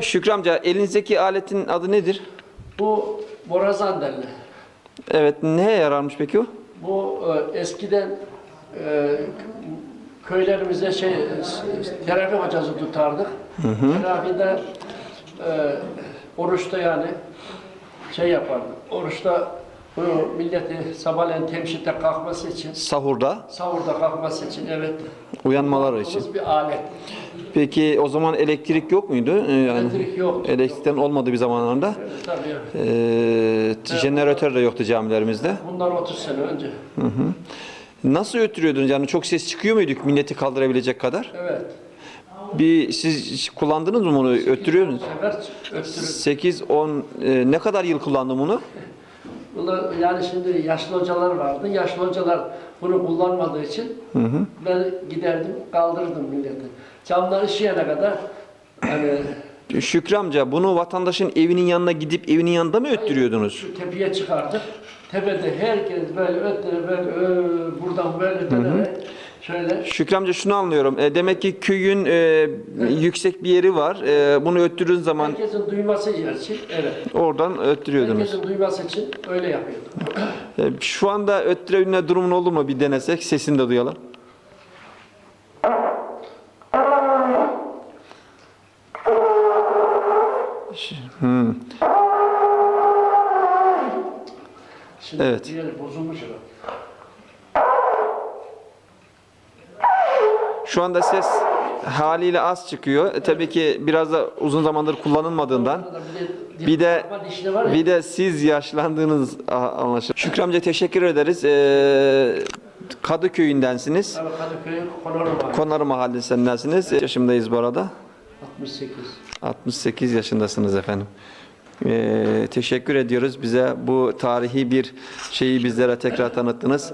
Şükrü amca elinizdeki aletin adı nedir? Bu borazan derler. Evet neye yararmış peki o? Bu e, eskiden e, köylerimize şey e, terapi hocası tutardık. Terapide e, oruçta yani şey yapardık. Oruçta bu milleti sabahleyin temşitte kalkması için, Sahurda sahurda kalkması için evet. uyanmaları için. kullandığımız bir alet. Peki o zaman elektrik yok muydu? Ee, Yani Elektrik yoktu. Elektrikten olmadı bir zamanlarda. Evet, tabii. Ee, jeneratör de yoktu camilerimizde. Bundan 30 sene önce. Nasıl ötürüyordunuz? Yani çok ses çıkıyor muyduk milleti kaldırabilecek kadar? Evet. Bir siz kullandınız mı bunu? Öttürüyor musunuz? Sefer öttürür. 8 10 e, ne kadar yıl kullandım bunu? Bunu yani şimdi yaşlı hocalar vardı. Yaşlı hocalar bunu kullanmadığı için ben giderdim kaldırırdım milleti. Camlar ışıyana kadar hani Şükrü amca bunu vatandaşın evinin yanına gidip evinin yanında mı öttürüyordunuz? tepeye çıkardık. Tepede herkes böyle ötleri böyle ö, buradan böyle dönerek şöyle Şükrü amca şunu anlıyorum. E, demek ki köyün e, yüksek bir yeri var. E, bunu öttürdüğün zaman herkesin duyması için evet. oradan öttürüyordunuz. Herkesin duyması için öyle yapıyorduk. E, şu anda öttürebilme durumun oldu mu bir denesek sesini de duyalım. Hmm. Şimdi Evet. diğeri bozulmuş o. Şu anda ses haliyle az çıkıyor. E, tabii ki biraz da uzun zamandır kullanılmadığından. Bir de, Bir de siz yaşlandığınız anlaşılıyor. Şükrü amca teşekkür ederiz. Ee, Kadıköy'ündensiniz. Tabii Kadıköy mahallesindensiniz. Yaşımdayız bu arada. 68. 68 yaşındasınız efendim. Ee, teşekkür ediyoruz bize bu tarihi bir şeyi bizlere tekrar tanıttınız.